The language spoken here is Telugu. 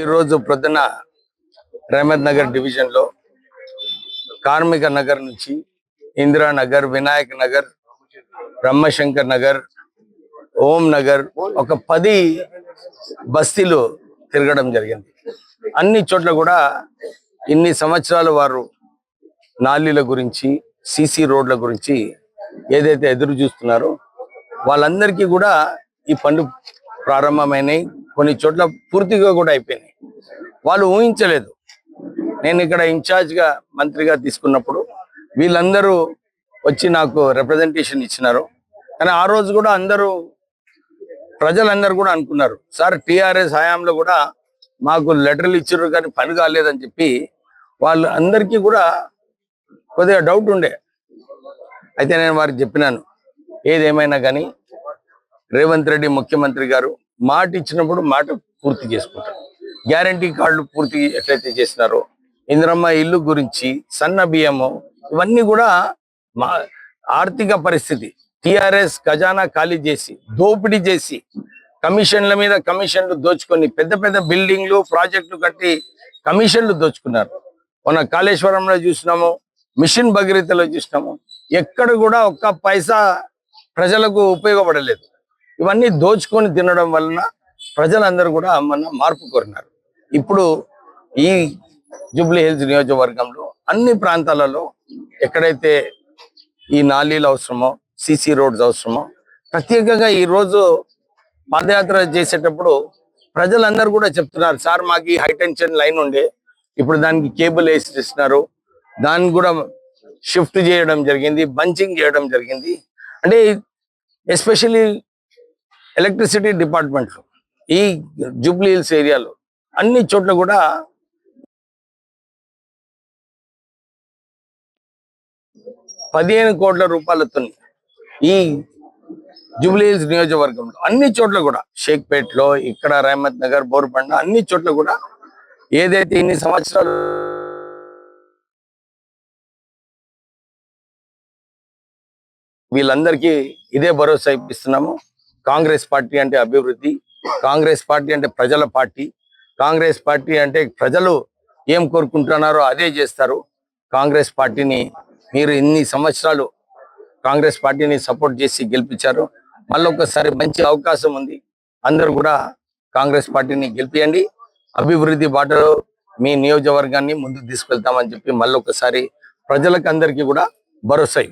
ఈరోజు ప్రొద్దున రహమద్ నగర్ డివిజన్లో కార్మిక నగర్ నుంచి ఇందిరా నగర్ వినాయక్ నగర్ బ్రహ్మశంకర్ నగర్ ఓం నగర్ ఒక పది బస్తీలు తిరగడం జరిగింది. అన్ని చోట్ల కూడా ఇన్ని సంవత్సరాలు వారు నాలీల గురించి సిసి రోడ్ల గురించి ఏదైతే ఎదురు చూస్తున్నారో వాళ్ళందరికీ కూడా ఈ పనులు ప్రారంభమైనాయి. కొన్ని చోట్ల పూర్తిగా కూడా అయిపోయినాయి. వాళ్ళు ఊహించలేదు. నేను ఇక్కడ ఇన్ఛార్జ్గా మంత్రిగా తీసుకున్నప్పుడు వీళ్ళందరూ వచ్చి నాకు రిప్రజెంటేషన్ ఇచ్చినారు. కానీ ఆ రోజు కూడా అందరూ ప్రజలందరూ కూడా అనుకున్నారు. సార్ టిఆర్ఎస్ హయాంలో కూడా మాకు లెటర్లు ఇచ్చారు కానీ పని కాలేదని చెప్పి వాళ్ళు అందరికీ కూడా కొద్దిగా డౌట్ ఉండే. అయితే నేను వారికి చెప్పినాను. ఏదేమైనా కానీ రేవంత్ రెడ్డి ముఖ్యమంత్రి గారు మాట ఇచ్చినప్పుడు మాట పూర్తి చేసుకుంటారు. గ్యారంటీ కార్డులు పూర్తి ఎట్లయితే చేసినారో ఇందిరమ్మ ఇల్లు గురించి సన్న బియ్యము ఇవన్నీ కూడా మా ఆర్థిక పరిస్థితి. టిఆర్ఎస్ ఖజానా ఖాళీ చేసి దోపిడీ చేసి కమిషన్ల మీద కమిషన్లు దోచుకొని పెద్ద పెద్ద బిల్డింగ్లు ప్రాజెక్టులు కట్టి కమిషన్లు దోచుకున్నారు. మొన్న కాళేశ్వరంలో చూసినాము మిషన్ భగీరథలో చూసినాము. ఎక్కడ కూడా ఒక్క పైసా ప్రజలకు ఉపయోగపడలేదు. ఇవన్నీ దోచుకొని తినడం వలన ప్రజలందరూ కూడా మన మార్పు కోరినారు. ఇప్పుడు ఈ జూబ్లీ హిల్స్ నియోజకవర్గంలో అన్ని ప్రాంతాలలో ఎక్కడైతే ఈ నాలీలు అవసరమో సిసి రోడ్స్ అవసరమో ప్రత్యేకంగా ఈ రోజు పాదయాత్ర చేసేటప్పుడు ప్రజలందరూ కూడా చెప్తున్నారు సార్ మాకు ఈ హైటెన్షన్ లైన్ ఉండే. ఇప్పుడు దానికి కేబుల్ వేసి ఇస్తున్నారు దాన్ని కూడా షిఫ్ట్ చేయడం జరిగింది బంచింగ్ చేయడం జరిగింది. అంటే ఎస్పెషల్లీ ఎలక్ట్రిసిటీ డిపార్ట్మెంట్లో ఈ జూబ్లీ హిల్స్ ఏరియాలో అన్ని చోట్ల కూడా పదిహేను కోట్ల రూపాయలతో ఈ జూబ్లీ హిల్స్ నియోజకవర్గంలో అన్ని చోట్ల కూడా షేక్పేట్లో ఇక్కడ రహమత్ నగర్ బోర్పండ అన్ని చోట్ల కూడా ఏదైతే ఇన్ని సంవత్సరాలు వీళ్ళందరికీ ఇదే భరోసా ఇప్పిస్తున్నాము. కాంగ్రెస్ పార్టీ అంటే అభివృద్ధి కాంగ్రెస్ పార్టీ అంటే ప్రజల పార్టీ కాంగ్రెస్ పార్టీ అంటే ప్రజలు ఏం కోరుకుంటున్నారో అదే చేస్తారు. కాంగ్రెస్ పార్టీని మీరు ఇన్ని సంవత్సరాలు కాంగ్రెస్ పార్టీని సపోర్ట్ చేసి గెలిపించారు. మళ్ళొకసారి మంచి అవకాశం ఉంది. అందరూ కూడా కాంగ్రెస్ పార్టీని గెలిపియండి. అభివృద్ధి బాటలో మీ నియోజకవర్గాన్ని ముందుకు తీసుకెళ్తామని చెప్పి మళ్ళొకసారి ప్రజలకు అందరికీ కూడా భరోసా